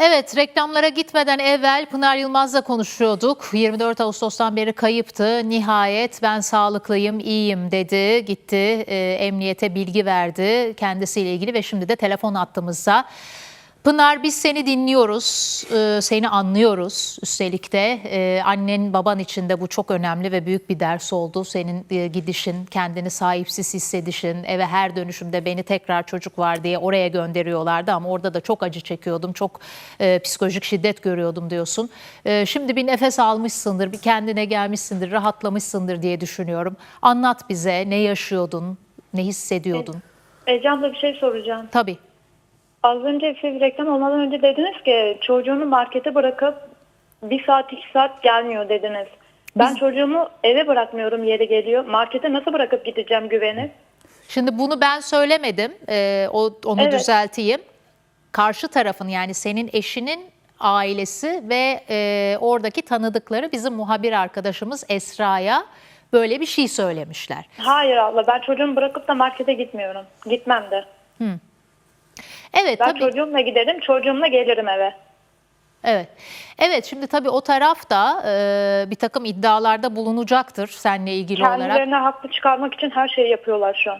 Evet, reklamlara gitmeden evvel Pınar Yılmaz'la konuşuyorduk. 24 Ağustos'tan beri kayıptı. Nihayet ben sağlıklıyım, iyiyim dedi. Gitti, e, emniyete bilgi verdi kendisiyle ilgili ve şimdi de telefon attığımızda. Pınar biz seni dinliyoruz, e, seni anlıyoruz. Üstelik de e, annen baban için de bu çok önemli ve büyük bir ders oldu. Senin e, gidişin, kendini sahipsiz hissedişin, eve her dönüşümde beni tekrar çocuk var diye oraya gönderiyorlardı ama orada da çok acı çekiyordum, çok e, psikolojik şiddet görüyordum diyorsun. E, şimdi bir nefes almışsındır, bir kendine gelmişsindir, rahatlamışsındır diye düşünüyorum. Anlat bize ne yaşıyordun, ne hissediyordun? Ece abla bir şey soracağım. Tabii. Az önce siz reklam olmadan önce dediniz ki çocuğunu markete bırakıp bir saat iki saat gelmiyor dediniz. Ben çocuğumu eve bırakmıyorum yeri geliyor. Markete nasıl bırakıp gideceğim güveni? Şimdi bunu ben söylemedim. Ee, o, onu Evet. düzelteyim. Karşı tarafın yani senin eşinin ailesi ve e, oradaki tanıdıkları bizim muhabir arkadaşımız Esra'ya böyle bir şey söylemişler. Hayır abla ben çocuğumu bırakıp da markete gitmiyorum. Gitmem de. Evet Ben tabii. çocuğumla giderim çocuğumla gelirim eve. Evet. Evet şimdi tabii o taraf da e, bir takım iddialarda bulunacaktır seninle ilgili olarak. Kendilerine haklı çıkarmak için her şeyi yapıyorlar şu an.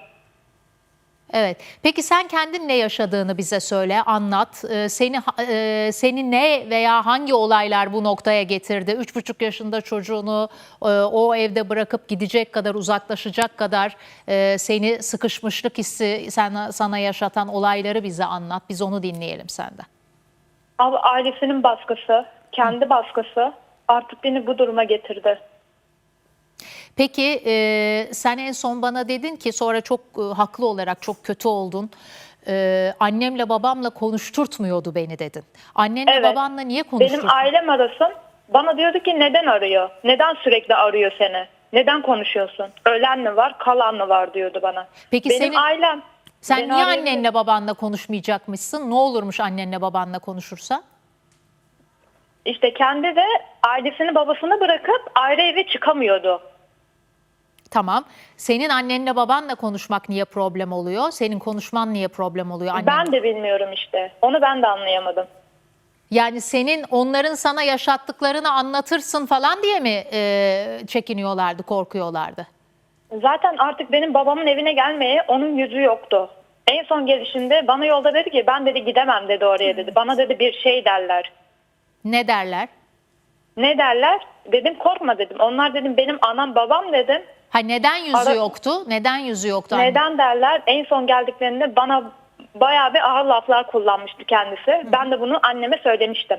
Evet. Peki sen kendin ne yaşadığını bize söyle, anlat. Ee, seni e, seni ne veya hangi olaylar bu noktaya getirdi? Üç buçuk yaşında çocuğunu e, o evde bırakıp gidecek kadar, uzaklaşacak kadar e, seni sıkışmışlık hissi sana, sana yaşatan olayları bize anlat. Biz onu dinleyelim senden. Abi ailesinin baskısı, kendi baskısı artık beni bu duruma getirdi. Peki e, sen en son bana dedin ki sonra çok e, haklı olarak çok kötü oldun. E, annemle babamla konuşturtmuyordu beni dedin. Annenle Evet. babanla niye Benim ailem arasın. Bana diyordu ki neden arıyor? Neden sürekli arıyor seni? Neden konuşuyorsun? Ölen mi var, kalan mı var diyordu bana. Peki Benim senin- ailem. Sen beni niye arıyor- annenle babanla konuşmayacakmışsın? Ne olurmuş annenle babanla konuşursa? İşte kendi de ailesini babasını bırakıp ayrı eve çıkamıyordu. Tamam. Senin annenle babanla konuşmak niye problem oluyor? Senin konuşman niye problem oluyor annen? Ben de bilmiyorum işte. Onu ben de anlayamadım. Yani senin onların sana yaşattıklarını anlatırsın falan diye mi e, çekiniyorlardı, korkuyorlardı? Zaten artık benim babamın evine gelmeye onun yüzü yoktu. En son gelişinde bana yolda dedi ki ben dedi gidemem dedi oraya dedi. Bana dedi bir şey derler. Ne derler? Ne derler? Dedim korkma dedim. Onlar dedim benim anam babam dedim. Ha neden yüzü Ara- yoktu? Neden yüzü yoktu? anne? Neden derler? En son geldiklerinde bana bayağı bir ağır laflar kullanmıştı kendisi. Ben de bunu anneme söylemiştim.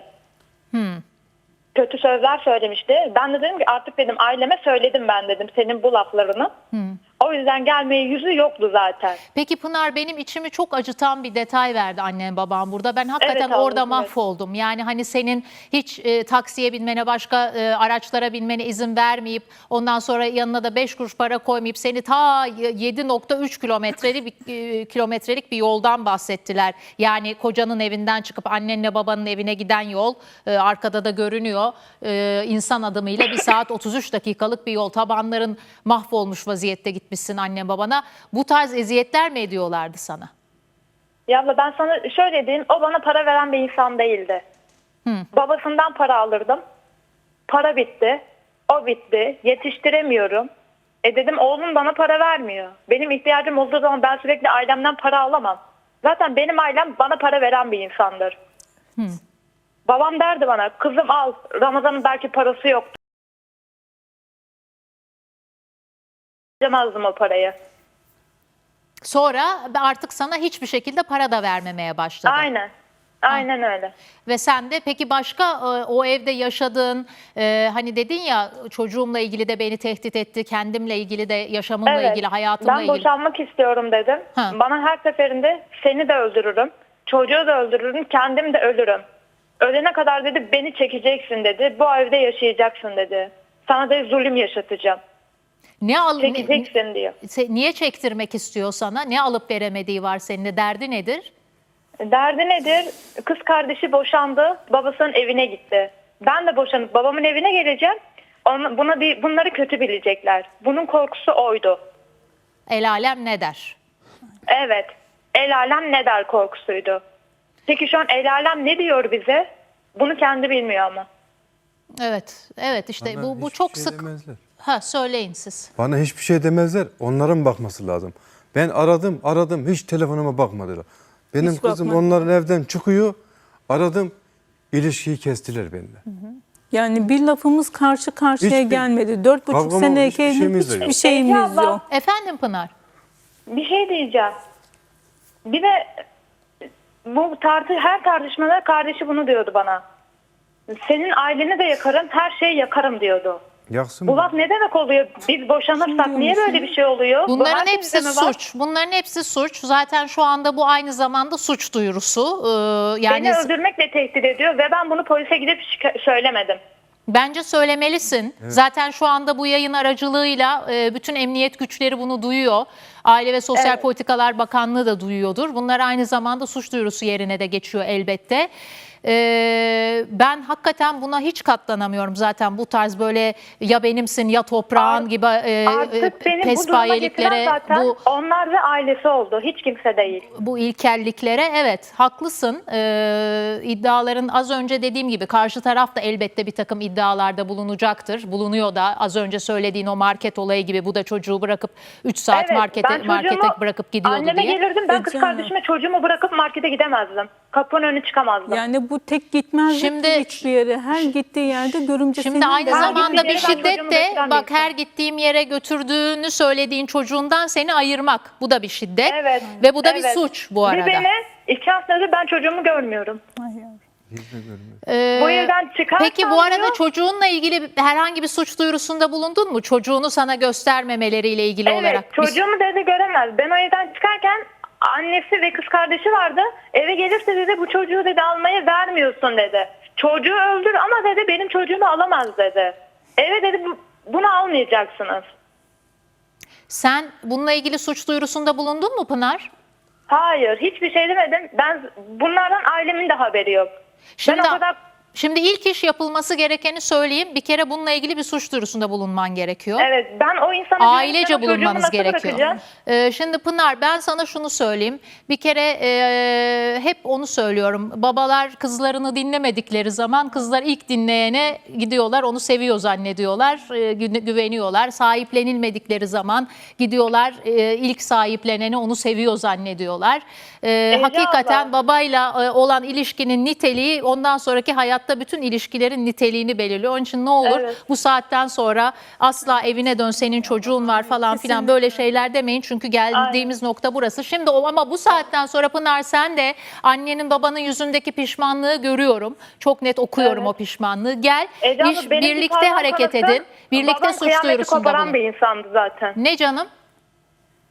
Kötü sözler söylemişti. Ben de dedim ki artık dedim aileme söyledim ben dedim senin bu laflarını. O yüzden gelmeye yüzü yoktu zaten. Peki Pınar benim içimi çok acıtan bir detay verdi annem babam burada. Ben hakikaten Evet orada evet. mahvoldum. Yani hani senin hiç e, taksiye binmene, başka e, araçlara binmene izin vermeyip ondan sonra yanına da 5 kuruş para koymayıp seni ta 7.3 kilometrelik bir, e, kilometrelik bir yoldan bahsettiler. Yani kocanın evinden çıkıp annenle babanın evine giden yol e, arkada da görünüyor. E, insan adımıyla 1 saat 33 dakikalık bir yol. Tabanların mahvolmuş vaziyette gitmişsin anne babana. Bu tarz eziyetler mi ediyorlardı sana? Ya abla ben sana şöyle diyeyim o bana para veren bir insan değildi. Babasından para alırdım. Para bitti. O bitti. Yetiştiremiyorum. E dedim oğlum bana para vermiyor. Benim ihtiyacım olduğu zaman ben sürekli ailemden para alamam. Zaten benim ailem bana para veren bir insandır. Babam derdi bana kızım al Ramazan'ın belki parası yoktu. Harcamazdım o parayı. Sonra artık sana hiçbir şekilde para da vermemeye başladı. Aynen. Aynen öyle. Ve sen de peki başka e, o evde yaşadığın e, hani dedin ya çocuğumla ilgili de beni tehdit etti, kendimle ilgili de yaşamımla ilgili, hayatımla ben ilgili. boşanmak istiyorum dedim. Ha. Bana her seferinde seni de öldürürüm, çocuğu da öldürürüm, kendim de ölürüm. Ölene kadar dedi beni çekeceksin dedi, bu evde yaşayacaksın dedi. Sana da zulüm yaşatacağım. Ne al Çekeceksin diyor. se- niye çektirmek istiyor sana? Ne alıp veremediği var seninle? Derdi nedir? Derdi nedir? Kız kardeşi boşandı, babasının evine gitti. Ben de boşanıp babamın evine geleceğim. Ona- Buna bir, bunları kötü bilecekler. Bunun korkusu oydu. El alem ne der? Evet. El alem ne der korkusuydu. Peki şu an el alem ne diyor bize? Bunu kendi bilmiyor ama. Evet, evet işte Bana bu bu hiçbir çok şey sık. demezler. Ha söyleyin siz. Bana hiçbir şey demezler. Onların bakması lazım. Ben aradım, aradım. Hiç telefonuma bakmadılar. Benim Hiç kızım bakmadı. onların evden çıkıyor. Aradım. ilişkiyi kestiler benimle. Yani bir lafımız karşı karşıya Hiçbir- gelmedi. Dört buçuk Kavgama sene hiçbir evli şeyimiz de hiçbir yok. şeyimiz abla. yok. Efendim Pınar. Bir şey diyeceğim. Bir de bu tartı her tartışmada kardeşi bunu diyordu bana. Senin aileni de yakarım, her şeyi yakarım diyordu. Yaksın Bu laf ne demek oluyor? Biz boşanırsak niye böyle bir şey oluyor? Bu Bunların herkeste hepsi var? suç. Bunların hepsi suç. Zaten şu anda bu aynı zamanda suç duyurusu. Ee, yani Beni öldürmekle tehdit ediyor ve ben bunu polise gidip şika- söylemedim. Bence söylemelisin. Zaten şu anda bu yayın aracılığıyla e, bütün emniyet güçleri bunu duyuyor. Aile ve Sosyal Evet. Politikalar Bakanlığı da duyuyordur. Bunlar aynı zamanda suç duyurusu yerine de geçiyor elbette. Ee, ben hakikaten buna hiç katlanamıyorum zaten bu tarz böyle ya benimsin ya toprağın Art- gibi e, Artık beni bu duruma getiren pespayeliklere zaten bu onlar ve ailesi oldu. Hiç kimse değil. bu ilkelliklere evet haklısın. Ee, iddiaların az önce dediğim gibi karşı taraf da elbette bir takım iddialarda bulunacaktır. Bulunuyor da az önce söylediğin o market olayı gibi bu da çocuğu bırakıp 3 saat Evet, markete ben markete çocuğumu- bırakıp gidiyordu Anneme diye. gelirdim ben E kız kardeşime çocuğumu bırakıp markete gidemezdim. Kapının önü çıkamazdım. Yani bu tek gitmez Şimdi- hiçbir yere. Her gittiği yerde görümcesinin Şimdi aynı de- Her zamanda bir ben şiddet çocuğumu de götüren bak her gittiğim yere götürdüğünü söylediğin çocuğundan seni ayırmak. Bu da bir şiddet Evet. ve bu da bir evet. suç bu arada. Bir beni iki haftadır ben çocuğumu görmüyorum. Ee, Bu evden çıkarsam Peki bu arada diyor- çocuğunla ilgili bir- herhangi bir suç duyurusunda bulundun mu? Çocuğunu sana göstermemeleriyle ilgili Evet olarak. Bir- çocuğumu dedi göremez. Ben o evden çıkarken annesi ve kız kardeşi vardı. Eve gelirse dedi bu çocuğu dedi almaya vermiyorsun dedi. Çocuğu öldür ama dedi benim çocuğumu alamaz dedi. Eve dedi bu, bunu almayacaksınız. Sen bununla ilgili suç duyurusunda bulundun mu Pınar? Hayır hiçbir şey demedim. Ben bunlardan ailemin de haberi yok. Şimdi, ben o kadar şimdi ilk iş yapılması gerekeni söyleyeyim. Bir kere bununla ilgili bir suç duyurusunda bulunman gerekiyor. evet ben o insanı Ailece bulunmanız gerekiyor. Ee, şimdi Pınar ben sana şunu söyleyeyim. Bir kere e, hep onu söylüyorum. Babalar kızlarını dinlemedikleri zaman kızlar ilk dinleyene gidiyorlar onu seviyor zannediyorlar. e, gü- güveniyorlar. Sahiplenilmedikleri zaman gidiyorlar e, ilk sahipleneni onu seviyor zannediyorlar. E, hakikaten abla. babayla e, olan ilişkinin niteliği ondan sonraki hayatta bütün ilişkilerin niteliğini belirliyor. Onun için ne olur Evet. bu saatten sonra asla evine dön senin çocuğun var falan filan böyle şeyler demeyin. Çünkü geldiğimiz nokta burası. Şimdi o ama bu saatten sonra Pınar sen de annenin babanın yüzündeki pişmanlığı görüyorum. Çok net okuyorum Evet. o pişmanlığı. Gel Ece iş- birlikte hareket kanıtı, edin. Birlikte suç duyurusunda koparan bulun. bir insandı zaten. Ne canım?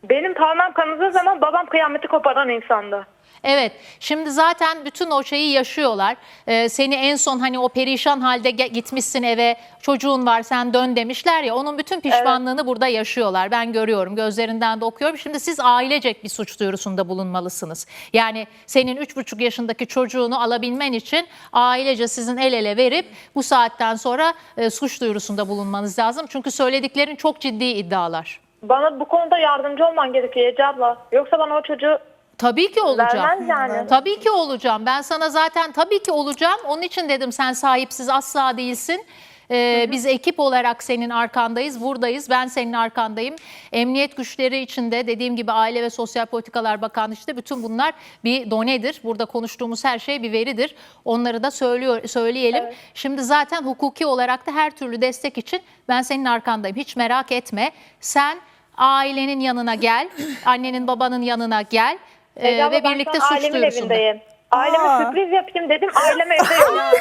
Benim parmağım kanadığı zaman babam kıyameti koparan insandı. Evet. Şimdi zaten bütün o şeyi yaşıyorlar. Ee, seni en son hani o perişan halde gitmişsin eve çocuğun var sen dön demişler ya onun bütün pişmanlığını burada yaşıyorlar. Ben görüyorum gözlerinden de okuyorum. Şimdi siz ailecek bir suç duyurusunda bulunmalısınız. Yani senin 3,5 yaşındaki çocuğunu alabilmen için ailece sizin el ele verip bu saatten sonra e, suç duyurusunda bulunmanız lazım. Çünkü söylediklerin çok ciddi iddialar. Bana bu konuda yardımcı olman gerekiyor Ece abla. Yoksa bana o çocuğu Tabii ki olacağım. vermez yani. Tabii ki olacağım. Ben sana zaten tabii ki olacağım. Onun için dedim sen sahipsiz asla değilsin. Ee, biz ekip olarak senin arkandayız, buradayız. Ben senin arkandayım. Emniyet güçleri içinde dediğim gibi Aile ve Sosyal Politikalar Bakanlığı işte bütün bunlar bir donedir. Burada konuştuğumuz her şey bir veridir. Onları da söylüyor söyleyelim. Şimdi zaten hukuki olarak da her türlü destek için ben senin arkandayım. Hiç merak etme. Sen ailenin yanına gel. Annenin babanın yanına gel. Ee, Ece abla, ve ben birlikte şu an suç ailemin duyurusunda. evindeyim. Aileme Aa. sürpriz yapayım dedim. Ailem evde yok.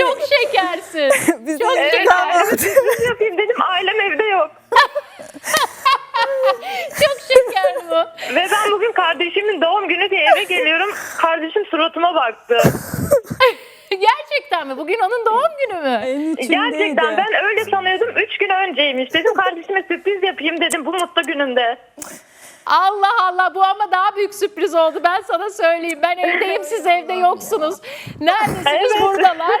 Çok şekersin. bize Çok evet, şeker. aileme sürpriz yapayım dedim. Ailem evde yok. Çok şeker bu. Ve ben bugün kardeşimin doğum günü diye eve geliyorum. Kardeşim suratıma baktı. Gerçekten mi? Bugün onun doğum günü mü? en içindeydi. Gerçekten ben öyle sanıyordum. Üç gün önceymiş. Dedim kardeşime sürpriz yapayım dedim bu mutlu gününde. Allah Allah bu ama daha büyük sürpriz oldu. Ben sana söyleyeyim. Ben evdeyim siz evde yoksunuz. Neredesiniz Evet. buradalar?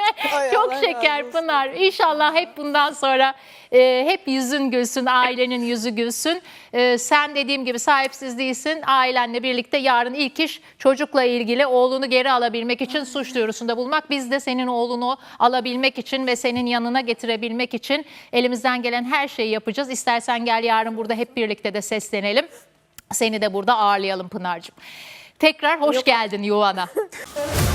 Çok şeker Pınar. İnşallah hep bundan sonra e, hep yüzün gülsün, ailenin yüzü gülsün. E, sen dediğim gibi sahipsiz değilsin. Ailenle birlikte yarın ilk iş çocukla ilgili oğlunu geri alabilmek için suç duyurusunda bulmak. Biz de senin oğlunu alabilmek için ve senin yanına getirebilmek için elimizden gelen her şeyi yapacağız. İstersen gel yarın burada hep birlikte de seslenelim. Seni de burada ağırlayalım Pınar'cığım. Tekrar hoş geldin yuvana.